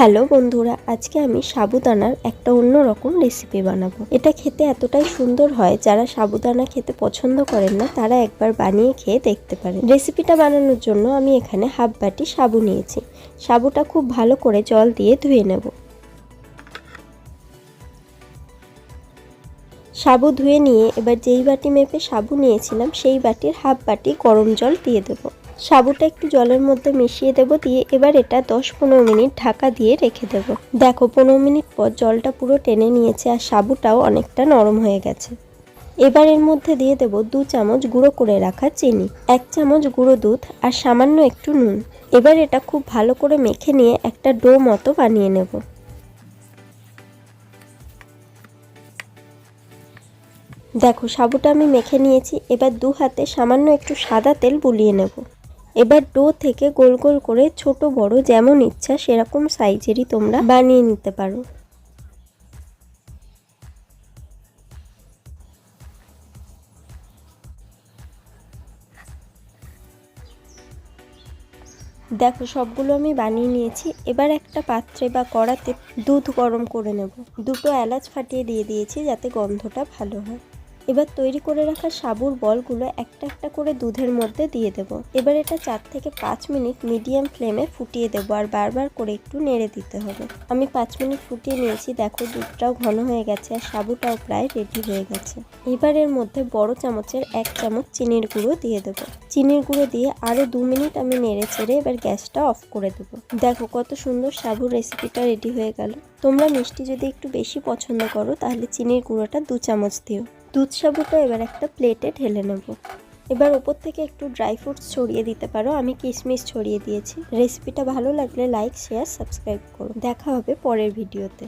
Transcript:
Hello বন্ধুরা, আজকে আমি সাবুদানার একটা অন্যরকম রেসিপি বানাবো। এটা খেতে এতটাই সুন্দর হয়, যারা সাবুদানা খেতে পছন্দ করেন না, তারা একবার বানিয়ে খেয়ে দেখতে পারেন। রেসিপিটা বানানোর জন্য আমি এখানে হাফ বাটি সাবু নিয়েছি। সাবুটা খুব ভালো করে জল দিয়ে ধুয়ে নেব। সাবু ধুয়ে নিয়ে এবার যেই বাটি মেপে সাবু নিয়েছিলাম, সেই বাটির হাফ বাটি গরম জল দিয়ে দেবো। সাবুটা একটু জলের মধ্যে মিশিয়ে দেব, দিয়ে এবার এটা দশ পনেরো মিনিট ঢাকা দিয়ে রেখে দেব। দেখো, পনেরো মিনিট পর জলটা পুরো টেনে নিয়েছে আর সাবুটাও অনেকটা নরম হয়ে গেছে। এবার এর মধ্যে দিয়ে দেব দু চামচ গুঁড়ো করে রাখা চিনি, এক চামচ গুঁড়ো দুধ আর সামান্য একটু নুন। এবার এটা খুব ভালো করে মেখে নিয়ে একটা ডো মতো বানিয়ে নেব। দেখো, সাবুটা আমি মেখে নিয়েছি, এবার দু হাতে সামান্য একটু সাদা তেল বুলিয়ে নেব। এবার ডো থেকে গোল গোল করে ছোট, বড় যেমন ইচ্ছা সেরকম সাইজেরই তোমরা বানিয়ে নিতে পারো। দেখো, সবগুলো আমি বানিয়ে নিয়েছি। এবার একটা পাত্রে বা কড়াতে দুধ গরম করে নেব। দুটো এলাচ ফাটিয়ে দিয়ে দিয়েছি যাতে গন্ধটা ভালো হয়। এবার তৈরি করে রাখা সাবুর বলগুলো একটা একটা করে দুধের মধ্যে দিয়ে দেব। এবার এটা চার থেকে পাঁচ মিনিট মিডিয়াম ফ্লেমে ফুটিয়ে দেবো আর বারবার করে একটু নেড়ে দিতে হবে। আমি পাঁচ মিনিট ফুটিয়ে নিয়েছি, দেখো দুধটাও ঘন হয়ে গেছে আর সাবুটাও প্রায় রেডি হয়ে গেছে। এবার এর মধ্যে বড় চামচের এক চামচ চিনির গুঁড়ো দিয়ে দেবো। চিনির গুঁড়ো দিয়ে আরও দু মিনিট আমি নেড়ে চেড়ে এবার গ্যাসটা অফ করে দেবো। দেখো কত সুন্দর সাবুর রেসিপিটা রেডি হয়ে গেল। তোমরা মিষ্টি যদি একটু বেশি পছন্দ করো, তাহলে চিনির গুঁড়োটা দু চামচ দিও। দুধ সাবুটা এবার একটা প্লেটে ঢেলে নেব। এবার ওপর থেকে একটু ড্রাই ফ্রুটস ছড়িয়ে দিতে পারো। আমি কিশমিশ ছড়িয়ে দিয়েছি। রেসিপিটা ভালো লাগলে লাইক শেয়ার সাবস্ক্রাইব করো। দেখা হবে পরের ভিডিওতে